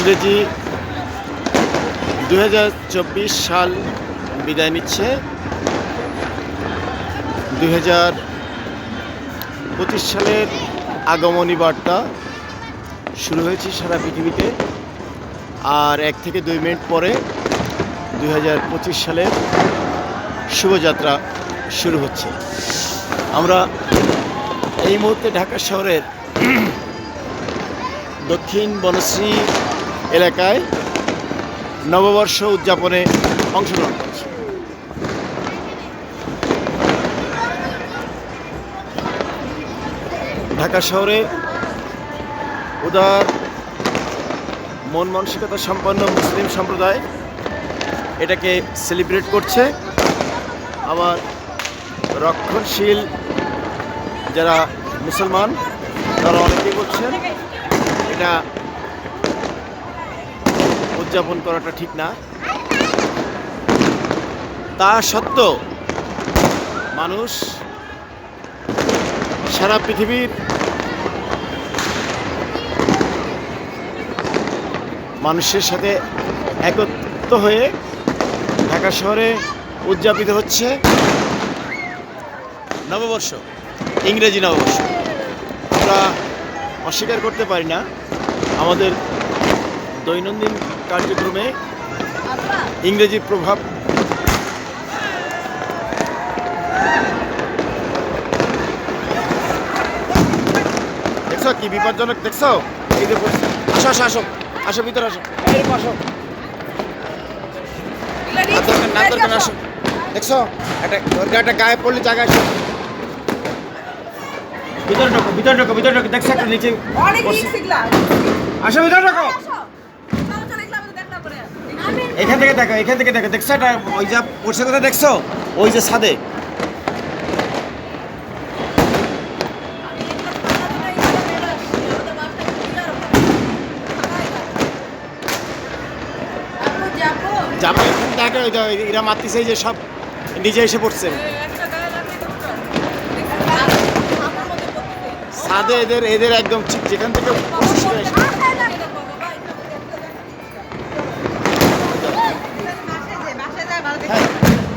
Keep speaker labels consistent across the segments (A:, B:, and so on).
A: ইংরেজি দু হাজার চব্বিশ সাল বিদায় নিচ্ছে। পঁচিশ সালের আগমনী বার্তা শুরু হয়েছে সারা পৃথিবীতে। আর এক থেকে দুই মিনিট পরে দুই হাজার পঁচিশ সালের শুভযাত্রা শুরু হচ্ছে। আমরা এই মুহূর্তে ঢাকা শহরের দক্ষিণ বনশ্রী এলাকায় নববর্ষ উদযাপনে অংশগ্রহণ করছে। ঢাকা শহরে উদার, মন মানসিকতা সম্পন্ন মুসলিম সম্প্রদায় এটাকে সেলিব্রেট করছে। আবার রক্ষণশীল যারা মুসলমান, তারা অনেকেই বলছেন এটা উদযাপন করাটা ঠিক না। তা সত্ত্বেও মানুষ সারা পৃথিবীর মানুষের সাথে একত্র হয়ে ঢাকা শহরে উদযাপিত হচ্ছে নববর্ষ, ইংরেজি নববর্ষ। আমরা অস্বীকার করতে পারি না। আমাদের দৈনন্দিন কার্যক্রমে ইংরেজির প্রভাব দেখছ কি বিপজ্জনক? দেখছ? এই পরিস্থিতি। আসো আসো আসো। আসো ভিতরে আসো। আসো দরকার দরকার আসো? দেখছ? একটা একটা গায়ে পড়লে জায়গায় আসো। ভিতরে ঢোকো ভিতরে ঢোকো ভিতরে ঢোকো। দেখছ একটা নিচে আসো ভিতরে ঢোকো
B: আসো চলো চলো এগুলা আমাদের দেখলা পরে
A: এখান থেকে দেখো, এখান থেকে দেখো, দেখছ এটা ওই যে পড়ছে কথা দেখছ? ওই যে ছাদে। যাব। দেখো এরা মারতেছে যে সব নিজে এসে পড়ছে। ছাদে এদের এদের একদম ঠিক যেখান থেকে পড়ছে সেখানে এসে- হ্যাঁ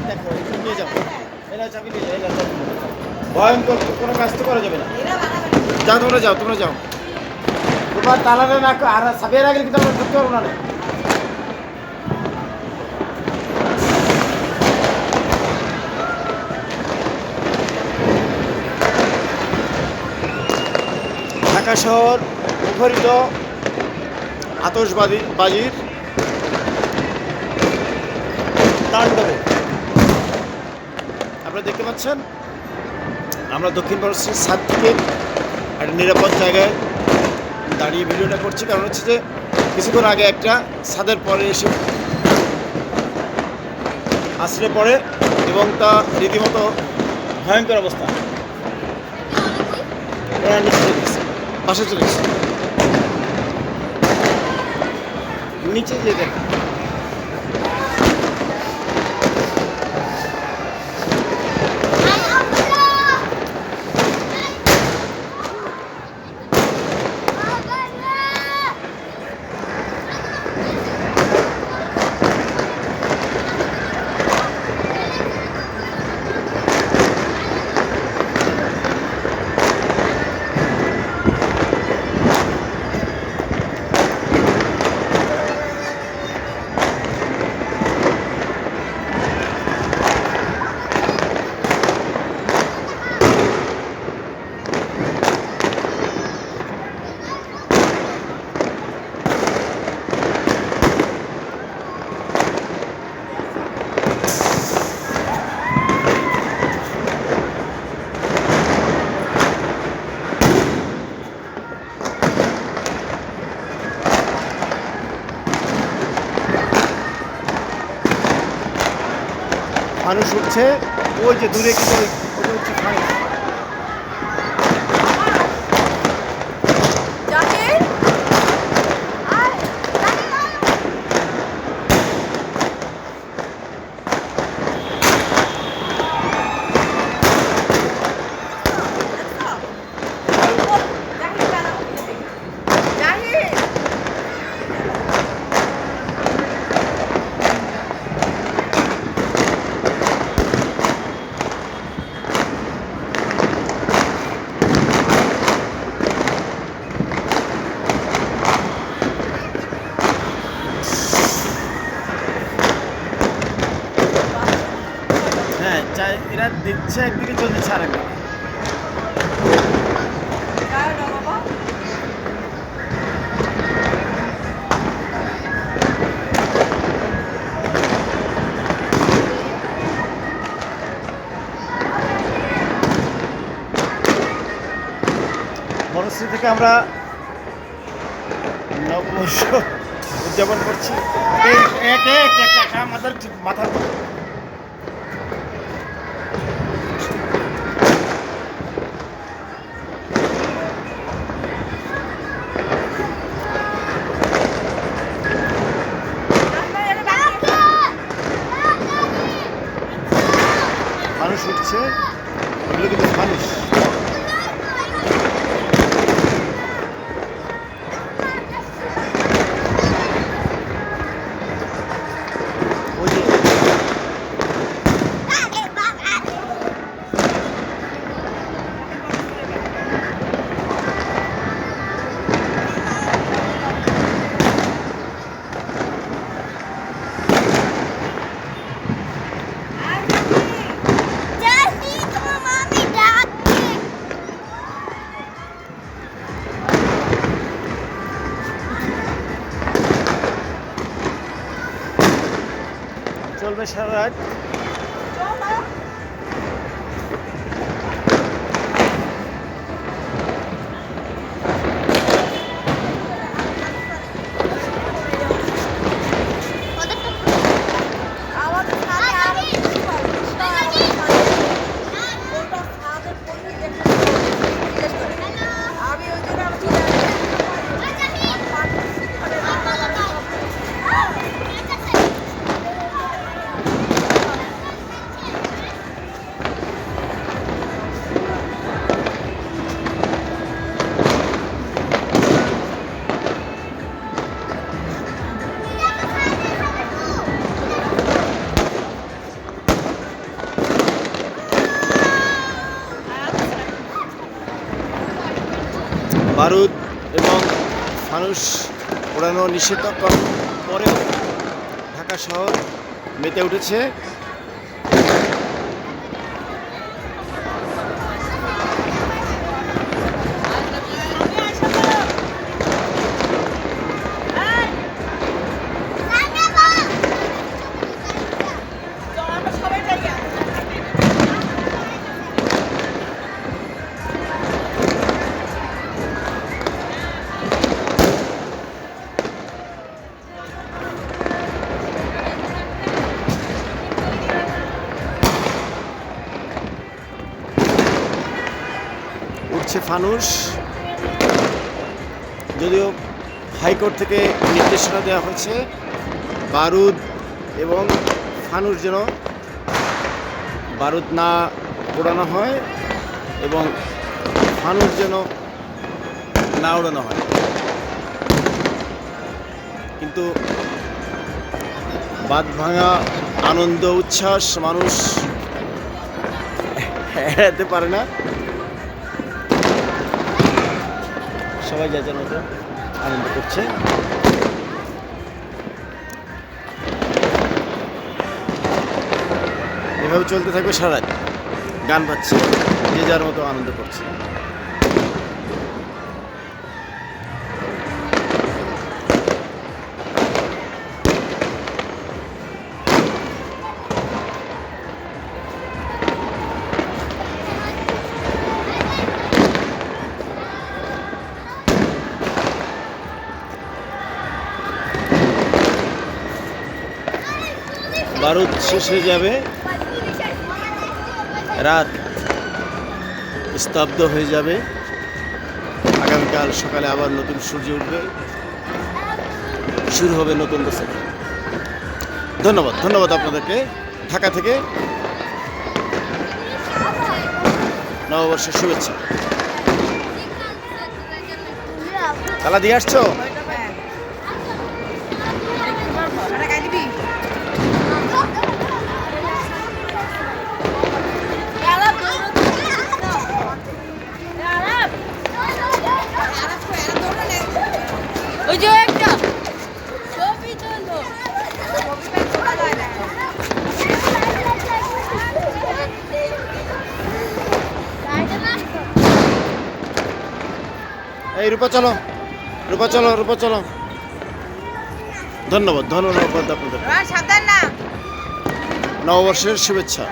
A: দেখো এখানে নিয়ে যাব। এরা চাবি নিয়ে যাও চাবি ভয়ঙ্কর কোনো কাজ তো করা যাবে না। যাও তোমরা যাও তোমরা যাও। তোমার তালারে না আর সাবিয়ে রাখলে কিন্তু আমরা ঢুকতে পারব না। ঢাকা শহর মুখরিত আতসবাদী বাজির তাণ্ডবে। আপনারা দেখতে পাচ্ছেন, আমরা দক্ষিণ ভারতের ছাদ থেকে একটা নিরাপদ জায়গায় দাঁড়িয়ে ভিডিওটা করছি। কারণ হচ্ছে যে কিছুক্ষণ আগে একটা ছাদের পরে এসে আশ্রয় পড়ে এবং তা রীতিমতো ভয়ঙ্কর অবস্থা। পাশে চলে গেছে। নিচে যে মানুষ উঠছে ওই যে দূরে কিন্তু ওই- হচ্ছে ফানুস। হচ্ছে একদিকে চলতেছে আরেকটা
B: কারটা বাবা
A: বনশ্রী থেকে আমরা নববর্ষ উদযাপন করছি। আমাদের মাথার والمشهد ফানুস ওড়ানো নিষেধ করার পরেও ঢাকা শহর মেতে উঠেছে। ফানুস। যদিও হাইকোর্ট থেকে নির্দেশনা দেওয়া হয়েছে, বারুদ এবং ফানুস যেন বারুদ না পোড়ানো হয় এবং ফানুস যেন না ওড়ানো হয়। কিন্তু বাদ ভাঙা আনন্দ, উচ্ছ্বাস মানুষ এড়াতে পারে না। সবাই যা যার মতো আনন্দ করছে। এভাবে চলতে থাকবে সারা গান পাচ্ছে যে যার মতো আনন্দ করছে। বারুদ শেষ হয়ে যাবে। রাত স্তব্ধ হয়ে যাবে। আগামীকাল সকালে আবার নতুন সূর্য উঠবে। শুরু হবে নতুন বছর। ধন্যবাদ ধন্যবাদ আপনাদেরকে। ঢাকা থেকে নববর্ষের শুভেচ্ছা। তালা দিয়ে আসছো? রূপা চলো। রূপা চলো রূপা চলো। ধন্যবাদ ধন্যবাদ আপনাদের। নববর্ষের শুভেচ্ছা।